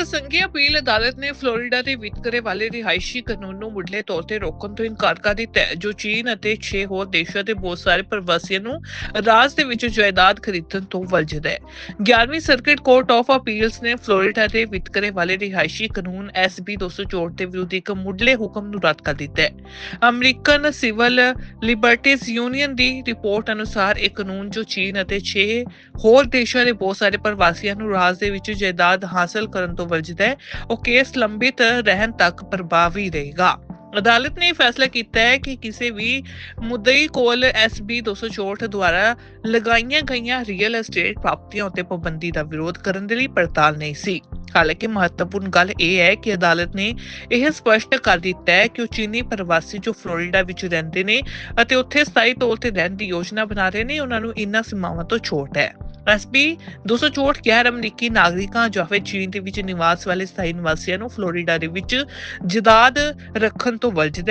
ਇੱਕ ਸੰਘੀ ਅਪੀਲ ਅਦਾਲਤ ਨੇ ਫਲੋਰੀਡਾ ਦੇ ਵਿਤਕਰੇ ਵਾਲੇ ਰਿਹਾਇਸ਼ੀ ਕਾਨੂੰਨ ਨੂੰ ਮੁੱਢਲੇ ਤੌਰ ਤੇ ਰੋਕਣ ਤੋਂ ਇਨਕਾਰ ਕਰ ਦਿੱਤਾ ਹੈ, ਜੋ ਚੀਨ ਅਤੇ 6 ਹੋਰ ਦੇਸ਼ਾਂ ਦੇ ਬਹੁਤ ਸਾਰੇ ਪ੍ਰਵਾਸੀਆਂ ਨੂੰ ਰਾਜ ਦੇ ਵਿੱਚ ਜਾਇਦਾਦ ਖਰੀਦਣ ਤੋਂ ਵਲਜਦਾ ਹੈ। 11ਵੀਂ ਸਰਕਟ ਕੋਰਟ ਆਫ ਅਪੀਲਸ ਨੇ ਫਲੋਰੀਡਾ ਦੇ ਵਿਤਕਰੇ ਵਾਲੇ ਰਿਹਾਇਸ਼ੀ ਕਾਨੂੰਨ SB 264 ਦੇ ਵਿਰੁੱਧ ਇੱਕ ਮੁੱਢਲੇ ਹੁਕਮ ਨੂੰ ਰੱਦ ਕਰ ਦਿੱਤਾ ਹੈ। ਅਮਰੀਕਨ ਸਿਵਲ ਲਿਬਰਟੀਜ਼ ਯੂਨੀਅਨ ਦੀ ਰਿਪੋਰਟ ਅਨੁਸਾਰ ਇਹ ਕਾਨੂੰਨ ਜੋ ਚੀਨ ਅਤੇ 6 ਹੋਰ ਦੇਸ਼ਾਂ ਦੇ ਬਹੁਤ ਸਾਰੇ ਪ੍ਰਵਾਸੀਆਂ ਨੂੰ ਰਾਜ ਦੇ ਵਿੱਚ ਜਾਇਦਾਦ ਹਾਸਲ ਕਰਨ ਤੋਂ ਵਰਜਦਾ ਹੈ, ਉਹ ਕੇਸ ਲੰਬਿਤ ਰਹਿਣ ਤੱਕ ਪ੍ਰਭਾਵੀ ਰਹੇਗਾ। ਅਦਾਲਤ ਨੇ ਫੈਸਲਾ ਕੀਤਾ ਹੈ ਕਿ ਕਿਸੇ ਵੀ ਮੁੱਦਈ ਕੋਲ SB 264 ਦੁਆਰਾ ਲਗਾਈਆਂ ਗਈਆਂ ਰੀਅਲ ਐਸਟੇਟ ਪ੍ਰਾਪਤੀਆਂ ਉੱਤੇ ਪਾਬੰਦੀ ਦਾ ਵਿਰੋਧ ਕਰਨ ਦੇ ਲਈ ਪੜਤਾਲ ਨਹੀਂ ਸੀ। ਹਾਲਾਂਕਿ ਮਹੱਤਵਪੂਰਨ ਗੱਲ ਇਹ ਹੈ ਕਿ ਅਦਾਲਤ ਨੇ ਇਹ ਸਪਸ਼ਟ ਕਰ ਦਿੱਤਾ ਹੈ ਕਿ ਉਹ ਚੀਨੀ ਪ੍ਰਵਾਸੀ ਜੋ ਫਲੋਰੀਡਾ ਵਿੱਚ ਰਹਿੰਦੇ ਨੇ ਅਤੇ ਉੱਥੇ ਸਥਾਈ ਤੌਰ ਤੇ ਰਹਿਣ ਦੀ ਯੋਜਨਾ ਬਣਾ ਰਹੇ ਨੇ, ਉਹਨਾਂ ਨੂੰ ਇਨ੍ਹਾਂ ਸੀਮਾਵਾਂ ਤੋਂ ਛੋਟ ਹੈ। ਐਸਪੀ 264 ਗੈਰ ਅਮਰੀਕੀ ਨਾਗਰਿਕਾਂ ਜਾਂ ਫਿਰ ਚੀਨ ਦੇ ਵਿੱਚ ਨਿਵਾਸ ਵਾਲੇ ਸਥਾਈ ਨਿਵਾਸੀਆਂ ਨੂੰ ਫਲੋਰੀਡਾ ਦੇ ਵਿੱਚ ਜਦਾਦ ਰੱਖਣ ਤੋਂ ਵਰਜਦਾ